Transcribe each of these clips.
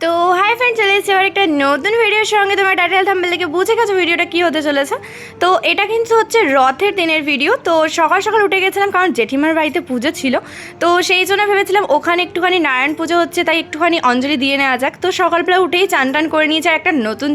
তো hi friend চলে এসেছি আবার একটা নতুন ভিডিওর সঙ্গে। তোমার টাইটেল থাম্বেল থেকে বুঝে গেছো ভিডিওটা কী হতে চলেছে। তো এটা কিন্তু হচ্ছে রথের দিনের ভিডিও তো সকাল সকাল উঠে গেছিলাম কারণ জেঠিমার বাড়িতে পুজো ছিল। তো সেই জন্য ভেবেছিলাম ওখানে একটুখানি নারায়ণ পুজো হচ্ছে, তাই একটুখানি অঞ্জলি দিয়ে নেওয়া যাক। তো সকালবেলা উঠেই চান টান করে নিয়েছি আর একটা নতুন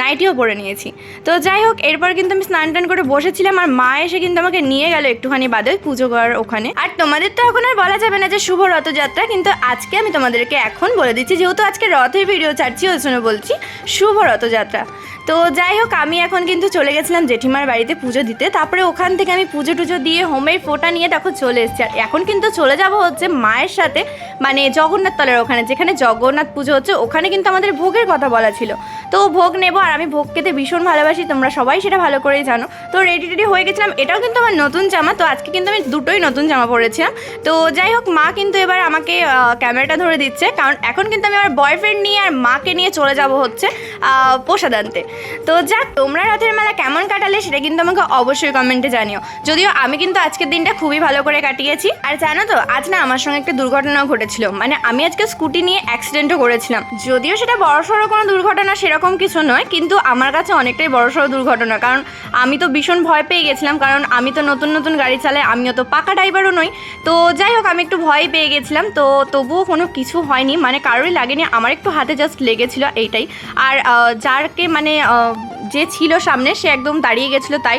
নাইটিও পরে নিয়েছি। তো যাই হোক, এরপর কিন্তু আমি স্নান টান করে বসেছিলাম আর মা এসে কিন্তু আমাকে নিয়ে গেল একটুখানি বাদে পুজো করার ওখানে। আর তোমাদের তো এখন আর বলা যাবে না যে শুভ রথযাত্রা, কিন্তু আজকে আমি তোমাদেরকে এখন বলে দিচ্ছি, যেহেতু আজকে রথের ভিডিও ছাড়ছি ওর জন্য বলছি শুভ রথযাত্রা তো যাই হোক, আমি এখন কিন্তু চলে গেছিলাম জেঠিমার বাড়িতে পুজো দিতে। তারপরে ওখান থেকে আমি পুজো টুজো দিয়ে হোমের ফোটা নিয়ে দেখো চলে এসেছি। আর এখন কিন্তু চলে যাব হচ্ছে মায়ের সাথে মানে জগন্নাথ তলার ওখানে, যেখানে জগন্নাথ পুজো হচ্ছে, ওখানে কিন্তু আমাদের ভোগের কথা বলা ছিল। তো ভোগ নেব আর আমি ভোগ খেতে ভীষণ ভালোবাসি, তোমরা সবাই সেটা ভালো করেই জানো। তো রেডি রেডি হয়ে গেছিলাম, এটাও কিন্তু আমার নতুন জামা, তো আজকে কিন্তু আমি দুটোই নতুন জামা পরেছিলাম। তো যাই হোক, মা কিন্তু এবার আমাকে ক্যামেরাটা ধরে দিচ্ছে, কারণ এখন কিন্তু আমি আমার বয়ফ্রেন্ড নিয়ে আর মাকে নিয়ে চলে যাব হচ্ছে আনতে। তো যাক, তোমরা রথের মেলা কেমন কাটালে সেটা কিন্তু আমাকে অবশ্যই কমেন্টে জানিও। যদিও আমি কিন্তু আজকের দিনটা খুবই ভালো করে কাটিয়েছি। আর জানো তো, আজ না আমার সঙ্গে একটা দুর্ঘটনাও ঘটেছিল। মানে আমি আজকে স্কুটি নিয়ে অ্যাক্সিডেন্টও করেছিলাম। যদিও সেটা বড়সড় কোনো দুর্ঘটনা সেরকম কিছু নয়, কিন্তু আমার কাছে অনেকটাই বড়সড় দুর্ঘটনা। কারণ আমি তো ভীষণ ভয় পেয়ে গেছিলাম, কারণ আমি তো নতুন নতুন গাড়ি চালাই, আমিও তো পাকা ড্রাইভারও নই। তো যাই হোক, আমি একটু ভয় পেয়ে গেছিলাম। তো তবুও কোনো কিছু হয়নি মানে কারোরই লাগেনি, আমার একটু হাতে জাস্ট লেগেছিল এইটাই। আর যারকে মানে যে ছিল সামনে, সে একদম দাঁড়িয়ে গেছিল তাই।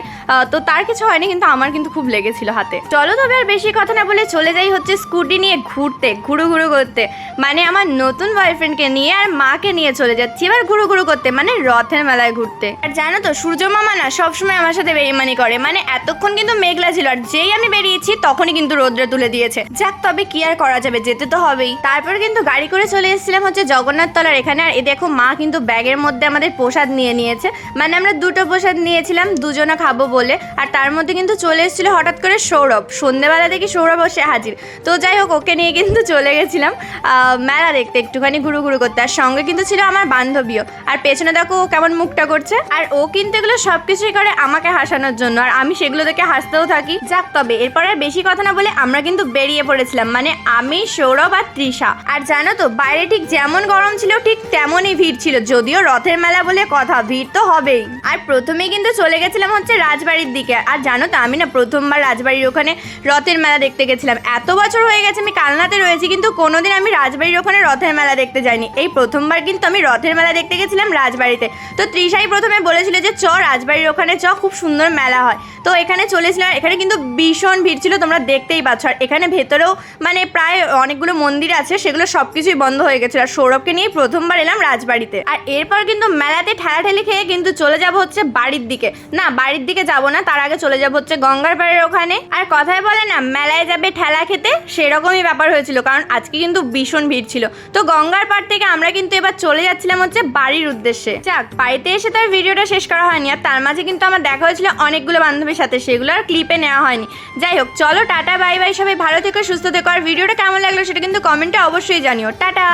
তো তার কিছু হয়নি, কিন্তু আমার কিন্তু খুব লেগেছিল হাতে। চলো তবে আর বেশি কথা না বলে চলে যাই হচ্ছে স্কুটি নিয়ে ঘুরতে, ঘুরু ঘুরু করতে। মানে আমার নতুন বয়ফ্রেন্ডকে নিয়ে আর মাকে নিয়ে চলে যাচ্ছি, এবার ঘুরু ঘুরু করতে মানে রথের মেলায় ঘুরতে। আর জানো তো, সূর্য মামা না সবসময় আমার সাথে বেইমানি করে মানে এতক্ষণ কিন্তু মেঘলা ছিল, আর যেই আমি বেরিয়েছি তখনই কিন্তু রোদ্রে তুলে দিয়েছে। যাক, তবে কি আর করা যাবে, যেতে তো হবেই। তারপর কিন্তু গাড়ি করে চলে এসেছিলাম হচ্ছে জগন্নাথ তলার এখানে, আর এ দেখো মা কিন্তু ব্যাগের মধ্যে আমাদের প্রসাদ নিয়ে নিয়েছে। মানে আমরা দুটো প্রসাদ নিয়েছিলাম, দুজনে খাব বলে। আর তার মধ্যে কিন্তু চলে এসেছিল হঠাৎ করে সৌরভ। সন্ধেবেলা দেখি সৌরভ বসে হাজির। তো যাই হোক, ওকে নিয়ে কিন্তু চলে গেছিলাম মেলা দেখতে, একটুখানি ঘুরু ঘুরু করতে। আর সঙ্গে কিন্তু ছিল আমার বান্ধবীও। আর পেছনে দেখো ও কেমন মুখটা করছে। আর ও কিন্তু এগুলো সব কিছুই করে আমাকে হাসানোর জন্য। আর আমি সেগুলো দেখে হাসতেও থাকি। যাক তবে, এরপর আর বেশি কথা না বলে আমরা কিন্তু বেরিয়ে পড়েছিলাম। মানে আমি, সৌরভ আর তৃষা। আর জানো তো, বাইরে ঠিক যেমন গরম ছিল, ঠিক তেমনই ভিড় ছিল। যদিও রথের মেলা বলে কথা, ভিড় তো হবেই আর প্রথমেই কিন্তু চলে গেছিলাম হচ্ছে রাজবাড়ির দিকে। আর জানো তো, আমি না প্রথমবার রাজবাড়ির ওখানে রথের মেলা দেখতে গেছিলাম। এত বছর হয়ে গেছে আমি কালনাতে রয়েছি, কিন্তু কোনোদিন আমি রাজবাড়ির ওখানে রথের মেলা দেখতে যাইনি। এই প্রথমবার কিন্তু আমি রথের মেলা দেখতে গেছিলাম রাজবাড়িতে। তো তৃষাই প্রথমে বলেছিল যে, চ রাজবাড়ির ওখানে চ, খুব সুন্দর মেলা হয়। তো এখানে চলেছিলাম এখানে কিন্তু ভীষণ ভিড় ছিল, তোমরা দেখতেই পাচ্ছ। আর এখানে ভেতরেও মানে প্রায় অনেকগুলো মন্দির আছে, সেগুলো সব কিছুই বন্ধ হয়ে গেছিল। আর সৌরভকে নিয়ে প্রথমবার এলাম রাজবাড়িতে। আর এরপর কিন্তু মেলাতে ঠেলাঠেলি খেয়ে কিন্তু চলে যাব হচ্ছে বাড়ির দিকে। না, বাড়ির দিকে যাব না, তার আগে চলে যাব হচ্ছে গঙ্গার পাড়ের ওখানে। আর কথায় বলে না, মেলায় যাবে ঠেলা খেতে, সেরকমই ব্যাপার হয়েছিল, কারণ আজকে কিন্তু ভীষণ ভিড় ছিল। তো গঙ্গার পাড় থেকে আমরা কিন্তু এবার চলে যাচ্ছিলাম হচ্ছে বাড়ির উদ্দেশ্যে। যাক, বাড়িতে এসে তো ভিডিওটা শেষ করা হয়নি, আর তার মাঝে কিন্তু আমার দেখা হয়েছিল অনেকগুলো বান্ধবীর সাথে, সেগুলো আর ক্লিপে নেওয়া হয়নি। যাই হোক, চলো, টাটা, বাই বাই, সবাই ভালো থেকো, সুস্থ থেকো। আর ভিডিওটা কেমন লাগল সেটা কিন্তু কমেন্টে অবশ্যই জানিও। টাটা!